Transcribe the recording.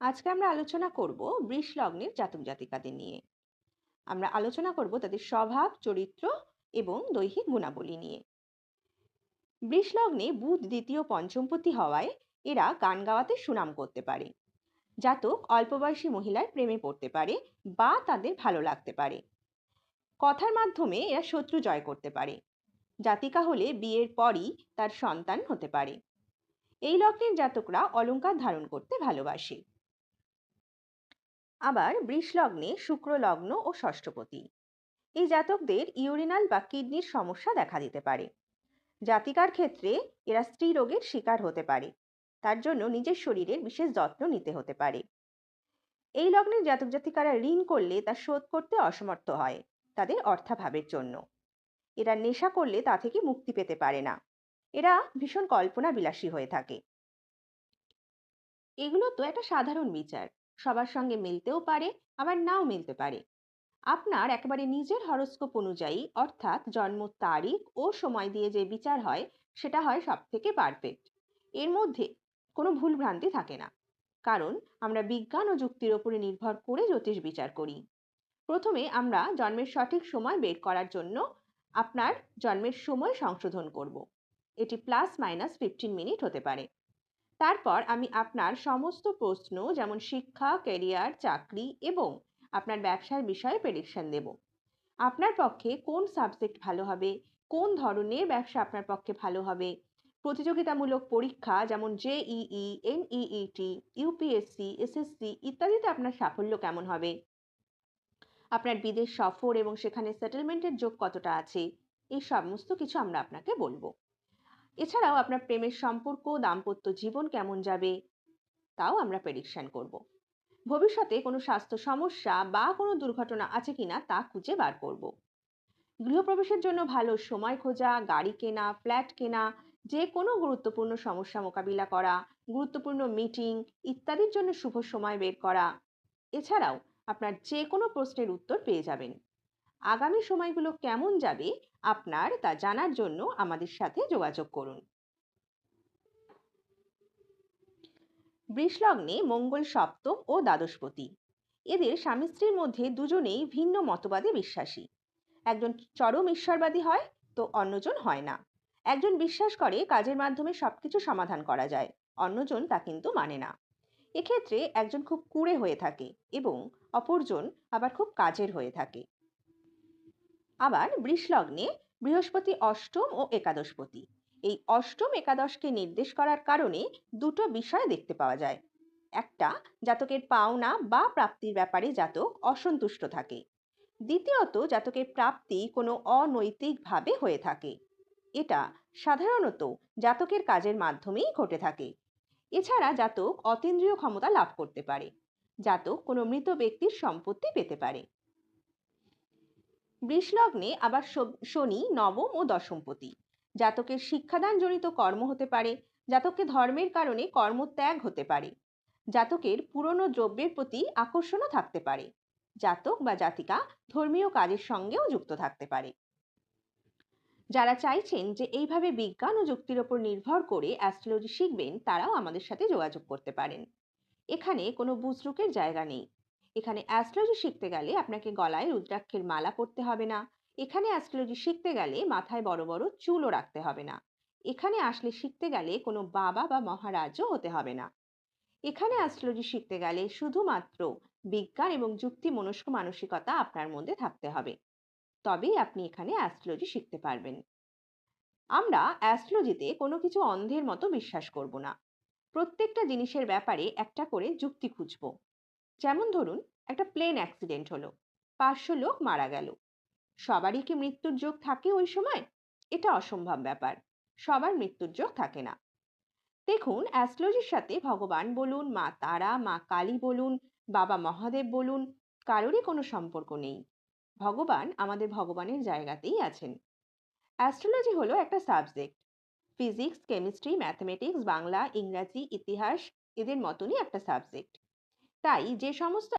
আজকে আমরা আলোচনা করব বৃষ লগ্নের জাতক জাতিকাদের নিয়ে। আমরা আলোচনা করব তাদের স্বভাব, চরিত্র এবং দৈহিক গুণাবলী নিয়ে। বৃষ লগ্নে বুধ দ্বিতীয় পঞ্চমপতি হওয়ায় এরা গান গাওয়াতে সুনাম করতে পারে। জাতক অল্প বয়সী মহিলার প্রেমে পড়তে পারে বা তাদের ভালো লাগতে পারে। কথার মাধ্যমে এরা শত্রু জয় করতে পারে। জাতিকা হলে বিয়ের পরই তার সন্তান হতে পারে। এই লগ্নের জাতকরা অলংকার ধারণ করতে ভালোবাসে। আবার বৃষ লগ্নে শুক্র লগ্ন ও ষষ্ঠপতি। এই জাতকদের ইউরিনাল বা কিডনির সমস্যা দেখা দিতে পারে। জাতিকার ক্ষেত্রে এরা স্ত্রী রোগের শিকার হতে পারে। তার জন্য নিজের শরীরের বিশেষ যত্ন নিতে হতে পারে। এই লগ্নের জাতক জাতিকারা ঋণ করলে তা শোধ করতে অসমর্থ হয় তাদের অর্থাভাবের জন্য। এরা নেশা করলে তা থেকে মুক্তি পেতে পারে না। এরা ভীষণ কল্পনা বিলাসী হয়ে থাকে। এগুলো তো একটা সাধারণ বিচার। সবার সঙ্গে মিলতেও পারে, আবার নাও মিলতে পারে। আপনার একেবারে নিজের হরস্কোপ অনুযায়ী, অর্থাৎ জন্ম তারিখ ও সময় দিয়ে যে বিচার হয়, সেটা হয় সব থেকে পারফেক্ট এর মধ্যে কোনো ভুল ভ্রান্তি থাকে না। কারণ আমরা বিজ্ঞান ও যুক্তির ওপরে নির্ভর করে জ্যোতিষ বিচার করি। প্রথমে আমরা জন্মের সঠিক সময় বের করার জন্য আপনার জন্মের সময় সংশোধন করব। এটি প্লাস মাইনাস ফিফটিন মিনিট হতে পারে। তারপর আমি আপনার সমস্ত প্রশ্ন, যেমন শিক্ষা ক্যারিয়ার চাকরি এবং আপনার ব্যবসার বিষয়ে প্রেডিকশন দেব। আপনার পক্ষে কোন সাবজেক্ট ভালো হবে? কোন ধরনের ব্যবসা আপনার পক্ষে ভালো হবে? প্রতিযোগিতামূলক পরীক্ষা যেমন জেইই এনইইটি ইউপিএসসি এসএসসি ইত্যাদিতে আপনার সাফল্য কেমন হবে? আপনার বিদেশ সফর এবং সেখানে সেটেলমেন্টের যোগ কতটা আছে? এই সমস্ত কিছু আমরা আপনাকে বলব। এছাড়াও আপনার প্রেমের সম্পর্ক, দাম্পত্য জীবন কেমন যাবে, তাও আমরা প্রেডিকশন করব। ভবিষ্যতে কোনো স্বাস্থ্য সমস্যা বা কোনো দুর্ঘটনা আছে কিনা তা খুঁজে বার করব। গৃহপ্রবেশের জন্য ভালো সময় খোঁজা, গাড়ি কেনা ফ্ল্যাট কেনা, যে কোনো গুরুত্বপূর্ণ সমস্যা মোকাবিলা করা, গুরুত্বপূর্ণ মিটিং ইত্যাদির জন্য শুভ সময় বের করা। এছাড়াও আপনার যে কোনো প্রশ্নের উত্তর পেয়ে যাবেন। আগামী সময়গুলো কেমন যাবে আপনার তা জানার জন্য আমাদের সাথে যোগাযোগ করুন। বৃষলগ্নে মঙ্গল সপ্তম ও দ্বাদশপতি এদের স্বামী স্ত্রীর মধ্যে দুজনেই ভিন্ন মতবাদে বিশ্বাসী। একজন চরম ঈশ্বরবাদী হয়, তো অন্যজন হয় না। একজন বিশ্বাস করে কাজের মাধ্যমে সবকিছু সমাধান করা যায়, অন্যজন তা কিন্তু মানে না। এক্ষেত্রে একজন খুব কুড়ে হয়ে থাকে এবং অপরজন আবার খুব কাজের হয়ে থাকে। আবার বৃষলগ্নে বৃহস্পতি অষ্টম ও একাদশপতি এই অষ্টম একাদশকে নির্দেশ করার কারণে দুটো বিষয় দেখতে পাওয়া যায়। একটা, জাতকের পাওনা বা প্রাপ্তির ব্যাপারে জাতক অসন্তুষ্ট থাকে। দ্বিতীয়ত, জাতকের প্রাপ্তি কোনো অনৈতিকভাবে হয়ে থাকে। এটা সাধারণত জাতকের কাজের মাধ্যমেই ঘটে থাকে। এছাড়া জাতক অতীন্দ্রিয় ক্ষমতা লাভ করতে পারে। জাতক কোনো মৃত ব্যক্তির সম্পত্তি পেতে পারে। বৃষলগ্নে আবার শনি নবম ও দশমপতি জাতকের শিক্ষাদানজনিত কর্ম হতে পারে, জাতককে ধর্মের কারণে কর্মত্যাগ হতে পারে। জাতকের পুরনো দ্রব্যের প্রতি আকর্ষণও থাকতে পারে। জাতক বা জাতিকা ধর্মীয় কাজের সঙ্গেও যুক্ত থাকতে পারে। যারা চাইছেন যে এইভাবে বিজ্ঞান ও যুক্তির ওপর নির্ভর করে অ্যাস্ট্রোলজি শিখবেন, তারাও আমাদের সাথে যোগাযোগ করতে পারেন। এখানে কোনো বুজরুকের জায়গা নেই। এখানে অ্যাস্ট্রোলজি শিখতে গেলে আপনাকে গলায় রুদ্রাক্ষের মালা পরতে হবে না। এখানে অ্যাস্ট্রোলজি শিখতে গেলে মাথায় বড় বড় চুলও রাখতে হবে না। এখানে আসলে শিখতে গেলে কোনো বাবা বা মহারাজও হতে হবে না। এখানে অ্যাস্ট্রোলজি শিখতে গেলে শুধুমাত্র বিজ্ঞান এবং যুক্তি মনস্ক মানসিকতা আপনার মধ্যে থাকতে হবে। তবেই আপনি এখানে অ্যাস্ট্রোলজি শিখতে পারবেন। আমরা অ্যাস্ট্রোলজিতে কোনো কিছু অন্ধের মতো বিশ্বাস করব না। প্রত্যেকটা জিনিসের ব্যাপারে একটা করে যুক্তি খুঁজব। যেমন ধরুন, একটা প্লেন অ্যাক্সিডেন্ট হলো, পাঁচশো লোক মারা গেল। সবারই কি মৃত্যুর যোগ থাকে ওই সময়? এটা অসম্ভব ব্যাপার, সবার মৃত্যুর যোগ থাকে না। দেখুন অ্যাস্ট্রোলজির সাথে ভগবান বলুন, মা তারা, মা কালী বলুন, বাবা মহাদেব বলুন, কারোরই কোনো সম্পর্ক নেই। ভগবান আমাদের ভগবানের জায়গাতেই আছেন। অ্যাস্ট্রোলজি হলো একটা subject physics chemistry mathematics Bangla, ইংরাজি, ইতিহাস, এদের মতনই একটা সাবজেক্ট তাই যে সমস্ত